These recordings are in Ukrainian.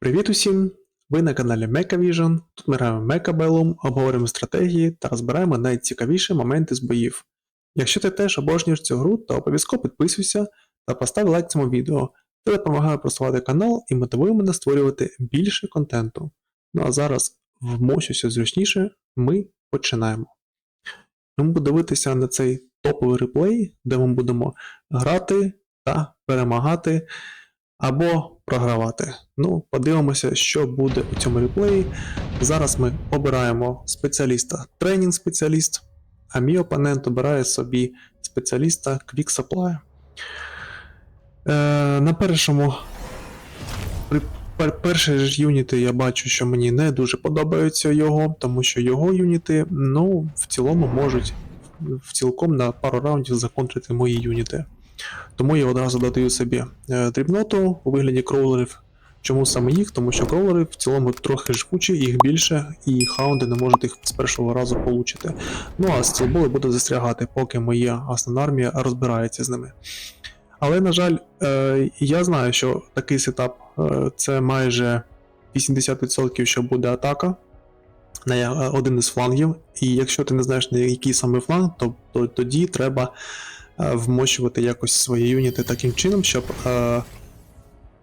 Привіт усім! Ви на каналі MechaVision. Тут ми граємо Bellum, обговорюємо стратегії та розбираємо найцікавіші моменти з боїв. Якщо ти теж обожнюєш цю гру, то обов'язково підписуйся та постав лайк цьому відео. Це допомагає просувати канал і мотивує мене створювати більше контенту. Ну а зараз вмощуся зручніше, ми починаємо. Ми будемо дивитися на цей топовий реплей, де ми будемо грати та перемагати або програвати. Ну, подивимося, що буде у цьому реплеї. Зараз ми обираємо спеціаліста тренінг спеціаліст, а мій опонент обирає собі спеціаліста Quick Supply. Е, на першому перші ж юніти я бачу, що мені не дуже подобаються його, тому що його юніти, ну, в цілому можуть в цілком на пару раундів законтрити мої юніти. Тому я одразу додаю собі е, дрібноту у вигляді кроулерів. Чому саме їх? Тому що кроулери в цілому трохи живучі, їх більше, і хаунди не можуть їх з першого разу получити. Ну а стілболи будуть застрягати, поки моя основна армія розбирається з ними. Але, на жаль, е, я знаю, що такий сетап е, це майже 80% що буде атака на один із флангів. І якщо ти не знаєш на який саме фланг, то, то тоді треба е, вмощувати якось свої юніти таким чином, щоб е,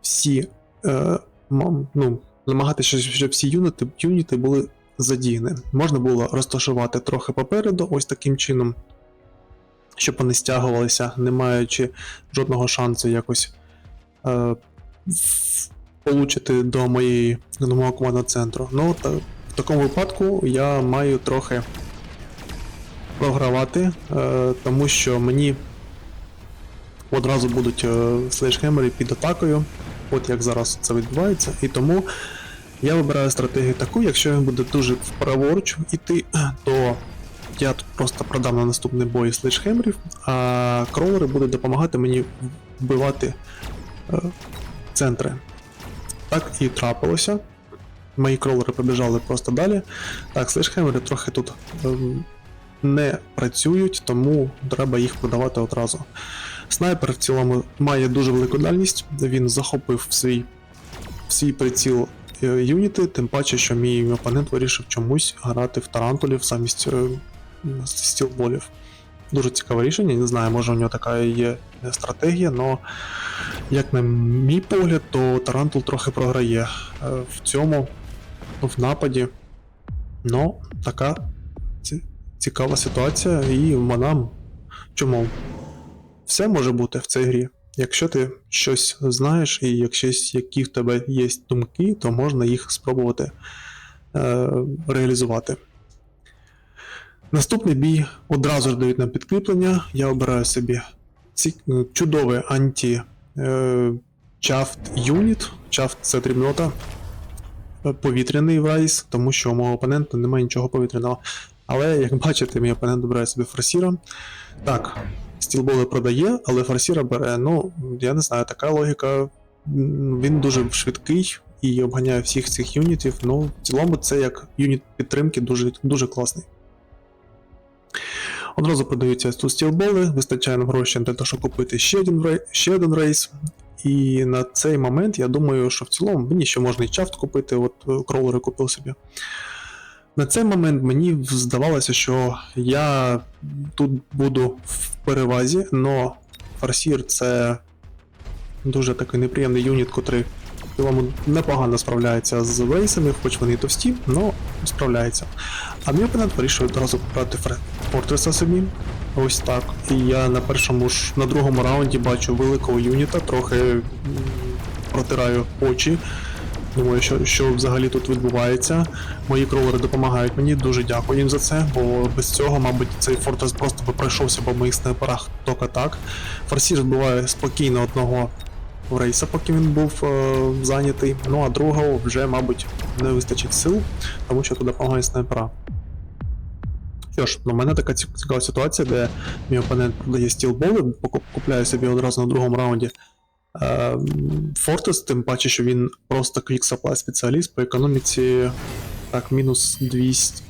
всі е, ну, намагатися, щоб всі юніти, юніти були задіяні. Можна було розташувати трохи попереду, ось таким чином, щоб вони стягувалися, не маючи жодного шансу якось е, получити до моєї до мого командного центру. Ну, та, в такому випадку я маю трохи програвати, е, тому що мені одразу будуть е, слейшхемери під атакою, от як зараз це відбувається, і тому я вибираю стратегію таку, якщо він буде дуже вправоруч іти, то я просто продам на наступний бой слейшхемерів, а кроулери будуть допомагати мені вбивати е, центри. Так і трапилося. Мої кролери побіжали просто далі. Так, слешхемери трохи тут ем, не працюють, тому треба їх продавати одразу. Снайпер в цілому має дуже велику дальність, він захопив свій, свій приціл е, юніти, тим паче, що мій опонент вирішив чомусь грати в тарантулів замість е, стілболів. Дуже цікаве рішення, не знаю, може у нього така є стратегія, але як на мій погляд, то Тарантул трохи програє е, в цьому, в нападі. Ну, така цікава ситуація, і вона чому? Все може бути в цій грі. Якщо ти щось знаєш, і якщо які в тебе є думки, то можна їх спробувати е, реалізувати. Наступний бій одразу ж дають нам підкріплення. Я обираю собі ці, е, чудовий анті е, Чафт Юніт. Чафт це дрібнота. е, Повітряний вайс, тому що у мого опонента немає нічого повітряного. Але, як бачите, мій опонент обирає собі форсіра. Так, стілболи продає, але форсіра бере. Ну, я не знаю, така логіка. Він дуже швидкий і обганяє всіх цих юнітів. Ну, в цілому, це як юніт підтримки дуже, дуже класний. Одразу продаються тут стілболи, вистачає нам грошей для того, щоб купити ще один, ще один рейс. І на цей момент я думаю, що в цілому мені ще можна і чафт купити, от е, кролери купив собі. На цей момент мені здавалося, що я тут буду в перевазі, але фарсір це дуже такий неприємний юніт, котрий в цілому непогано справляється з рейсами, хоч вони і товсті, але справляється. А мій опонент вирішив одразу брати Фортреса собі. Ось так. І я на першому ж на другому раунді бачу великого юніта, трохи протираю очі. Думаю, що, що взагалі тут відбувається. Мої кролери допомагають мені, дуже дякую їм за це, бо без цього, мабуть, цей Фортрес просто би пройшовся по моїх снайперах тільки так. Форсір вбиває спокійно одного в рейса, поки він був е, зайнятий. Ну а другого вже, мабуть, не вистачить сил, тому що тут допомагає снайпера. Що ж, у мене така цікава ситуація, де мій опонент продає стілболи, купляє собі одразу на другому раунді Фортес, тим паче, що він просто Quick Supply спеціаліст по економіці. Так, мінус 200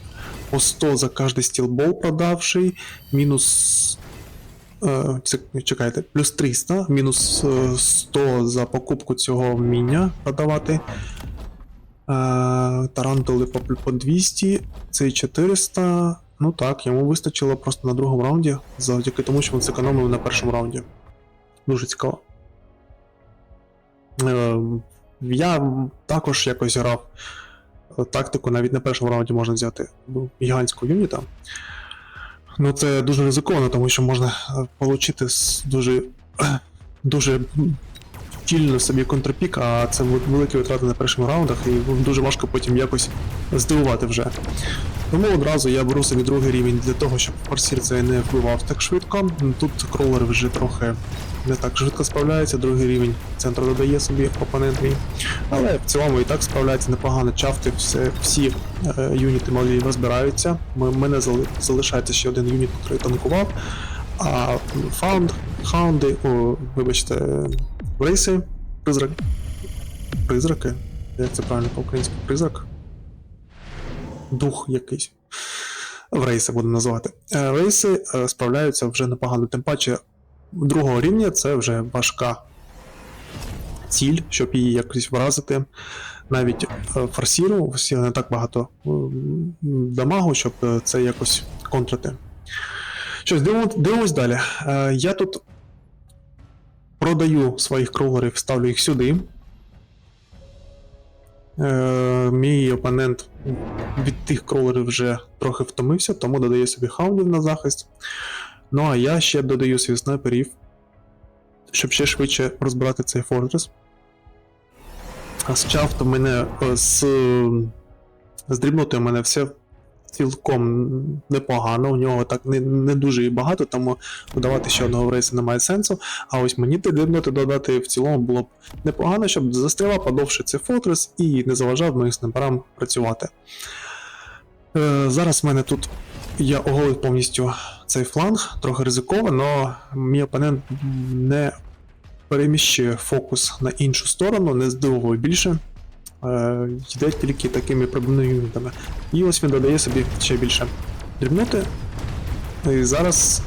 по 100 за кожний стілбол продавший, мінус Е, чекайте, плюс 300, мінус е, 100 за покупку цього вміння продавати. Е, Тарантули по 200, цей 400. Ну так, йому вистачило просто на другому раунді, завдяки тому, що він зекономив на першому раунді. Дуже цікаво. Е, я також якось грав тактику, навіть на першому раунді можна взяти ну, гігантського юніта. Ну, це дуже ризиковано, тому що можна е, отримати дуже, дуже тільно собі контрпік, а це великі витрати на перших раундах, і дуже важко потім якось здивувати вже. Тому одразу я беру собі другий рівень для того, щоб форсір цей не вбивав так швидко. Тут кролер вже трохи не так швидко справляється, другий рівень центру додає собі опонент мій. Але в цілому і так справляється непогано. Чафти все, всі е, юніти малі розбираються. М- мене залишається ще один юніт, який танкував. А фаунд, хаунди, о, вибачте, рейси, призрак. Призраки? Як це правильно по-українськи? Призрак? Дух якийсь. В рейси буду називати. Е, Рейси е, справляються вже непогано. Тим паче другого рівня це вже важка ціль, щоб її якось вразити. Навіть е, форсіру, не так багато дамагу, щоб е, це якось контрити. Щось, дивимось, далі. Е, Я тут продаю своїх кроулерів, ставлю їх сюди. Е, Мій опонент від тих кроулерів вже трохи втомився, тому додає собі хаундів на захист. Ну а я ще додаю свій снайперів, щоб ще швидше розбирати цей фортрес. А з чафтом мене е, з, з дрібнотою мене все цілком непогано. У нього так не, не дуже і багато, тому додавати ще одного в рейсі немає сенсу. А ось мені ти дрібноти додати в цілому було б непогано, щоб застрявав подовше цей фортрес і не заважав моїм снайперам працювати. Е, зараз в мене тут я оголив повністю цей фланг, трохи ризиково, але мій опонент не переміщує фокус на іншу сторону, не здивовує більше. Е, йде тільки такими пробивними юнітами. І ось він додає собі ще більше дрібноти. І зараз,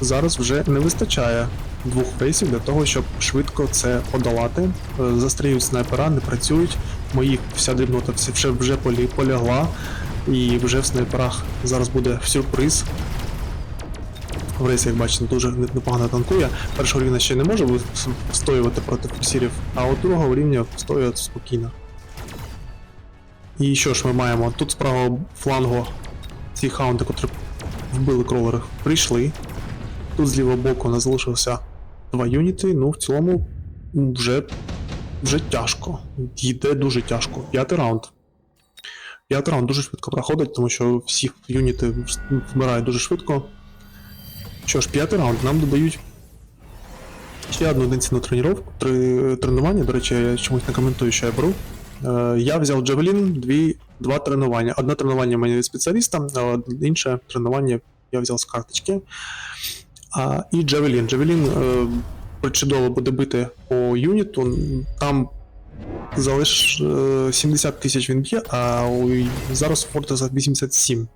зараз вже не вистачає двох фейсів для того, щоб швидко це подолати. Е, Застріють снайпера, не працюють. Моїх вся дрібнота вже, вже полягла. І вже в снайперах зараз буде сюрприз. В рейсі, як бачите, дуже непогано танкує. Першого рівня ще не може встоювати проти форсірів, а от другого рівня встоює спокійно. І що ж ми маємо? Тут з правого флангу ці хаунти, котрі вбили кролери, прийшли. Тут з лівого боку у нас залишилося два юніти, ну в цілому вже, вже тяжко. Йде дуже тяжко. П'ятий раунд. П'ятий раунд дуже швидко проходить, тому що всі юніти вмирають дуже швидко. Що ж, п'ятий раунд нам додають ще одну одиницю на три, тренування. До речі, я чомусь не коментую, що я беру. Е, я взяв Джавелін, дві, два тренування. Одне тренування мені від спеціаліста, а інше тренування я взяв з карточки. А, і Джавелін. Джавелін е, причудово буде бити по юніту. Там залиш е, 70 тисяч він б'є, а зараз у Фортеса 87.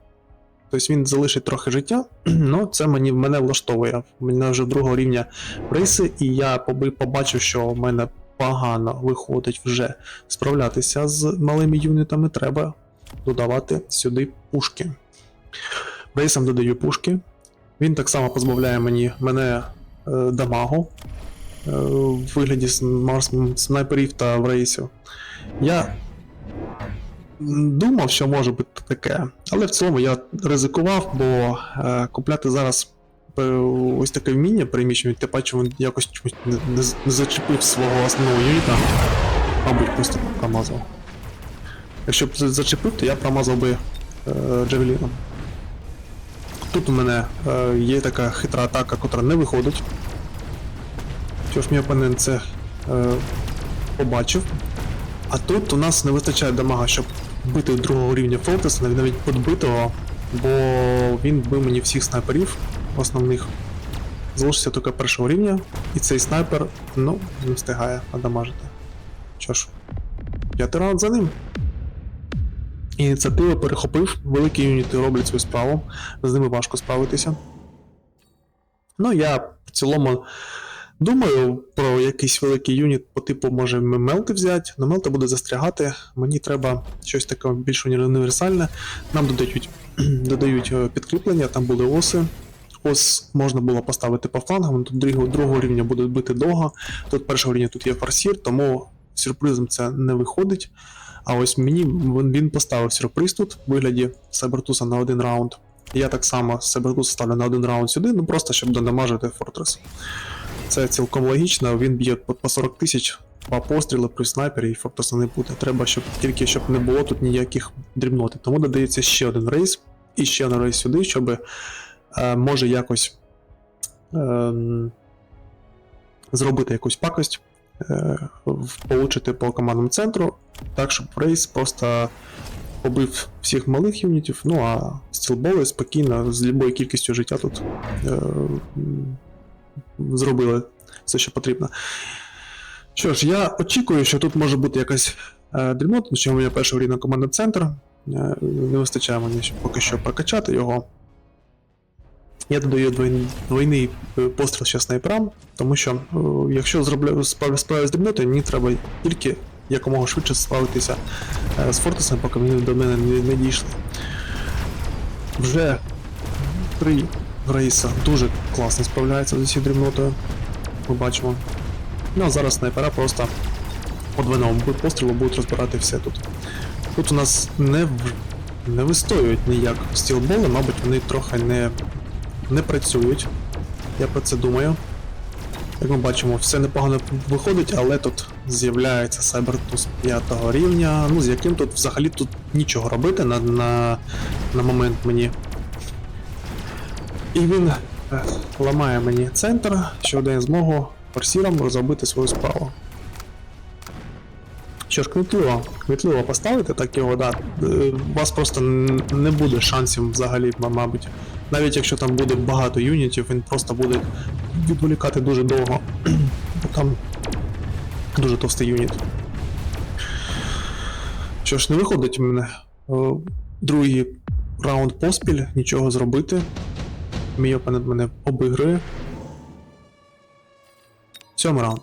Тобто він залишить трохи життя, але це мені мене влаштовує. У мене вже другого рівня рейси, і я побачив, що в мене погано виходить вже справлятися з малими юнітами, треба додавати сюди пушки. Рейсам додаю пушки. Він так само позбавляє мені мене е, дамагу е, в вигляді марс- снайперів та в рейсів. Я думав, що може бути таке, але в цілому я ризикував, бо е, купляти зараз е, ось таке вміння переміщення, тим паче він якось не, зачепив свого основного юніта, мабуть, просто промазав. Якщо б зачепив, то я промазав би е, Джавеліном. Тут у мене е, є така хитра атака, котра не виходить. Що ж мій опонент це е, побачив. А тут у нас не вистачає дамага, щоб бити другого рівня Фолтеса, навіть подбитого, бо він бив мені всіх снайперів основних. Залишився тільки першого рівня, і цей снайпер, ну, не встигає надамажити. Що ж, п'ятий раунд за ним. Ініціативу перехопив, великі юніти роблять свою справу, з ними важко справитися. Ну, я в цілому думаю про якийсь великий юніт по типу може мелти взяти, але мелти буде застрягати. Мені треба щось таке більш універсальне. Нам додають, додають е, підкріплення, там були оси. Ос можна було поставити по флангам, тут другого, другого рівня буде бити довго. Тут першого рівня тут є форсір, тому сюрпризом це не виходить. А ось мені він поставив сюрприз тут в вигляді Сайбертуса на один раунд. Я так само Сайбертуса ставлю на один раунд сюди, ну просто щоб донамажити Фортрес. Це цілком логічно, він б'є по по 40 тисяч, два постріли плюс снайпер і Фортреса не буде. Треба, щоб тільки щоб не було тут ніяких дрібноти. Тому додається ще один рейс і ще один рейс сюди, щоб е, може якось ем, зробити якусь пакость, е, получити по командному центру, так, щоб рейс просто побив всіх малих юнітів, ну а стілболи спокійно з любою кількістю життя тут е, зробили все, що потрібно. Що ж, я очікую, що тут може бути якась е, дрібнота, тому що у мене перший рівень командний центр. Е, не вистачає мені поки що прокачати його. Я додаю двойний, двойний е, постріл ще снайперам, тому що е, якщо зроблю справ- з дрібнотою, мені треба тільки якомога швидше справитися е, з Фортесом, поки вони до мене не, не дійшли. Вже три Грейса дуже класно справляється з усією дрібнотою. Ми бачимо. Ну а зараз снайпера просто по двойному пострілу будуть розбирати все тут. Тут у нас не, не вистоюють ніяк стілболи, мабуть, вони трохи не, не працюють. Я про це думаю. Як ми бачимо, все непогано виходить, але тут з'являється Cybertooth 5 рівня, ну з яким тут взагалі тут нічого робити на, на, на момент мені. І він е, ламає мені центр, що дає змогу форсірам розробити свою справу. Що ж, кмітливо, кмітливо поставити так його, да. е, У вас просто не буде шансів взагалі, мабуть. Навіть якщо там буде багато юнітів, він просто буде відволікати дуже довго. Там дуже товстий юніт. Що ж, не виходить в мене е, другий раунд поспіль, нічого зробити. Мій опонент мене обігрує. Сьомий раунд.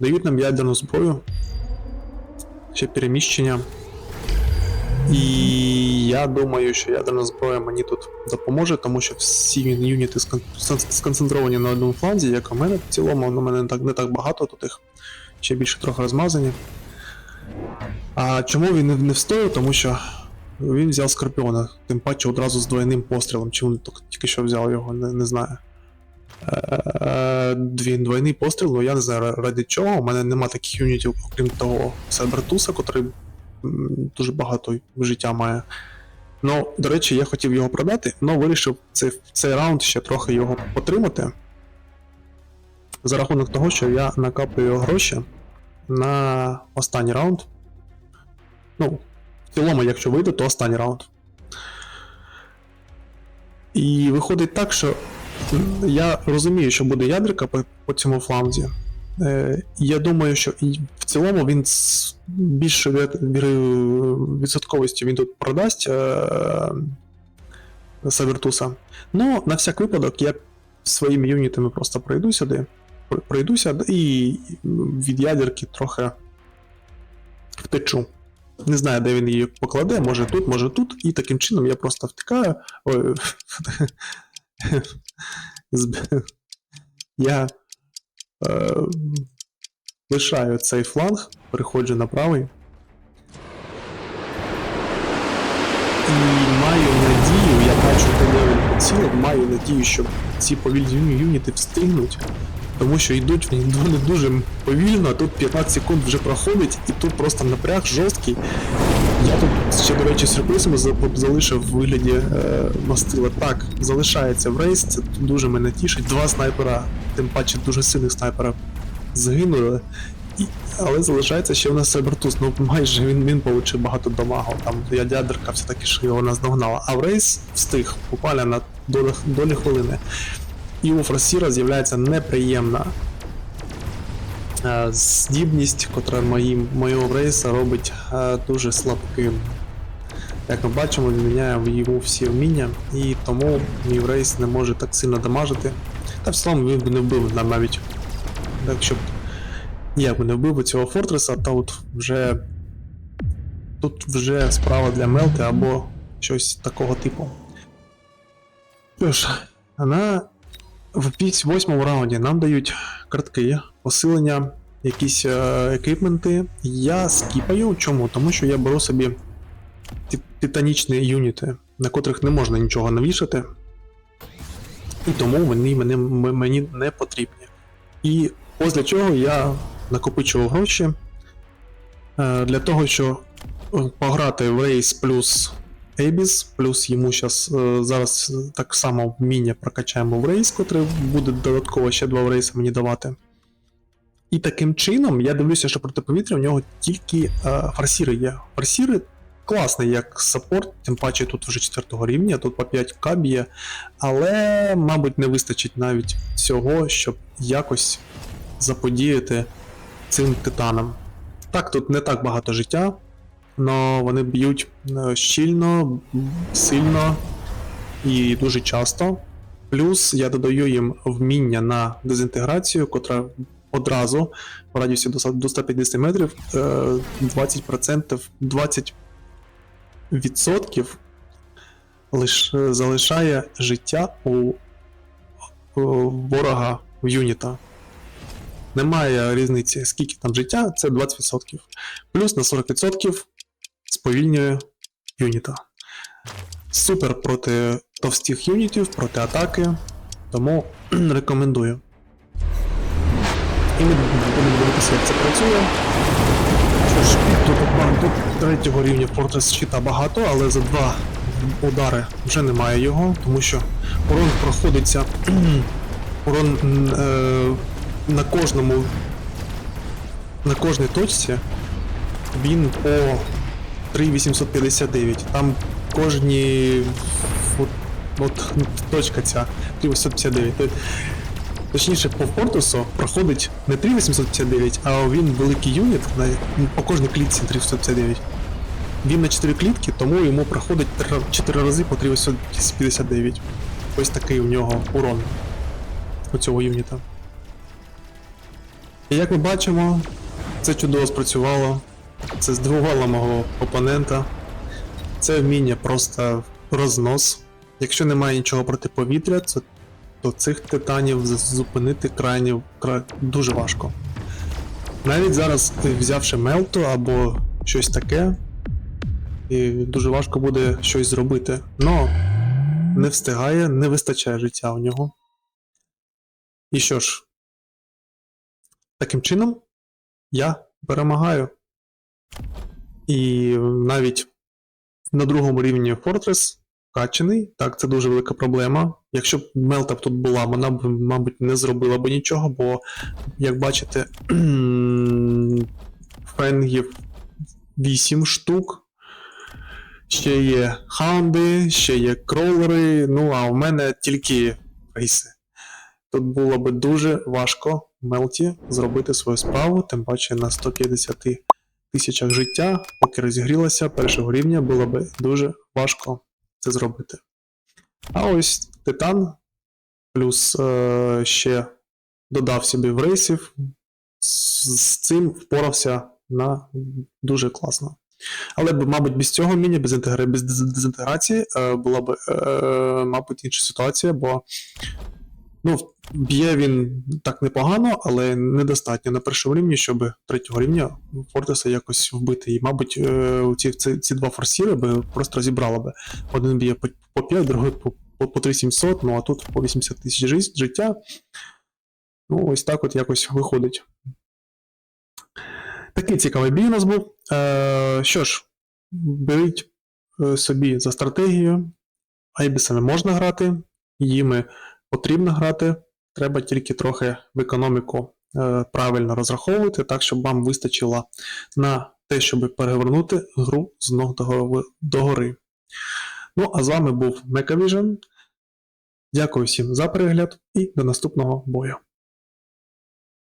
Дають нам ядерну зброю. Ще переміщення. І я думаю, що ядерна зброя мені тут допоможе, тому що всі юніти скон- скон- сконцентровані на одному фланзі, як у мене в цілому, на мене не так, не так багато, тут їх ще більше трохи розмазані. А чому він не встояв? Тому що він взяв Скорпіона, тим паче одразу з двойним пострілом. Чому він тільки- що взяв його, не, не знаю. Е, Він двойний постріл, ну я не знаю ради чого. У мене нема таких юнітів, окрім того Сайбертуса, котрий дуже багато життя має. Ну, до речі, я хотів його продати, але вирішив цей, цей раунд ще трохи його потримати. За рахунок того, що я накапую гроші на останній раунд. Ну, в цілому, якщо вийде, то останній раунд. І виходить так, що я розумію, що буде ядерка по, по цьому фланзі. Е, я думаю, що і в цілому він з більшою ві- ві- відсотковістю він тут продасть е, Савертуса. Ну, на всяк випадок, я своїми юнітами просто пройду сюди. пр- Пройдуся і від ядерки трохи втечу. Не знаю, де він її покладе, може тут, може тут, і таким чином я просто втикаю. Я е, лишаю цей фланг, переходжу на правий. І маю надію, я бачу, де він поцілив, маю надію, що ці повільні юніти встигнуть, тому що йдуть вони дуже повільно, тут 15 секунд вже проходить, і тут просто напряг жорсткий. Я тут ще, до речі, сюрпризами за- залишив в вигляді е, мастила. Так, залишається в рейс, це дуже мене тішить. Два снайпера, тим паче дуже сильних снайпера загинули. І, але залишається ще у нас Сайбертус, ну майже він, він получив багато дамагу. Там ядерка все-таки ж його наздогнала. А в рейс встиг буквально на долі, долі хвилини. І у Фросіра з'являється неприємна е, здібність, котра моїм, моєго рейса робить е, дуже слабким. Як ми бачимо, він міняє йому всі вміння, і тому мій рейс не може так сильно дамажити. Та в цілому він би не вбив навіть. Якщо б ніяк би не вбив би цього Фортреса, то от вже. Тут вже справа для Мелти або щось такого типу. Що ж, на в восьмому раунді нам дають картки, посилення, якісь е, еквіпменти. Я скіпаю. Чому? Тому що я беру собі титанічні юніти, на котрих не можна нічого навішати. І тому вони мене, м- мені не потрібні. І ось для чого я накопичував гроші е, для того, щоб е, пограти в рейс плюс Ейбіс, плюс йому щас, е, зараз так само вміння прокачаємо в рейс, котрий буде додатково ще два в рейси мені давати. І таким чином я дивлюся, що проти повітря в нього тільки е, форсіри є. Форсіри класний як саппорт, тим паче тут вже 4 рівня, тут по 5 каб є, але, мабуть, не вистачить навіть цього, щоб якось заподіяти цим титанам. Так, тут не так багато життя, але вони б'ють е, щільно, сильно і дуже часто. Плюс я додаю їм вміння на дезінтеграцію, котра одразу в радіусі до 150 метрів е, 20%, 20 відсотків лиш, залишає життя у ворога в юніта. Немає різниці, скільки там життя, це 20%. Плюс на 40% сповільнює юніта. Супер проти товстих юнітів, проти атаки. Тому рекомендую. І ми будемо дивитися, як це працює. Що ж, тут, тут третього рівня Fortress щита багато, але за два удари вже немає його, тому що урон проходиться. урон е, на кожному. На кожній точці він по 3859. Там кожні. От, от точка ця 3859. Тобто, Точніше, по Фортусу проходить не 3859, а він великий юніт на, по кожній клітці 3859. Він на 4 клітки, тому йому проходить 4 рази по 3859. Ось такий у нього урон у цього юніта. І як ми бачимо, це чудово спрацювало. Це здивувало мого опонента. Це вміння просто рознос. Якщо немає нічого проти повітря, то цих титанів зупинити крайні кра... дуже важко. Навіть зараз, взявши мелту або щось таке, і дуже важко буде щось зробити. Но не встигає, не вистачає життя у нього. І що ж, таким чином я перемагаю. І навіть на другому рівні Fortress качений. Так, це дуже велика проблема. Якщо б Мелта тут була, вона б, мабуть, не зробила б нічого, бо, як бачите, фенгів 8 штук. Ще є хаунди, ще є кролери, ну а у мене тільки рейси. Тут було би дуже важко Мелті зробити свою справу, тим паче на 150 тисячах життя, поки розігрілася першого рівня, було би дуже важко це зробити. А ось Титан, плюс е, ще додав собі в рейсів, з, з цим впорався на дуже класно. Але, мабуть, без цього міні, без, інтегра... без дезінтеграції е, була б, е, мабуть, інша ситуація, бо ну, б'є він так непогано, але недостатньо на першому рівні, щоб третього рівня Фортеса якось вбити. І, мабуть, е, ці, ці, ці два форсіри би просто розібрали би. Один б'є по, по 5, другий по, по, по 3700, ну а тут по 80 тисяч жит- життя. Ну, ось так от якось виходить. Такий цікавий бій у нас був. Е, що ж, беріть е, собі за стратегію. Айбісами можна грати, їми потрібно грати. Треба тільки трохи в економіку е, правильно розраховувати, так, щоб вам вистачило на те, щоб перевернути гру з ног до гори. Ну, а з вами був Мекавіжен. Дякую всім за перегляд і до наступного бою.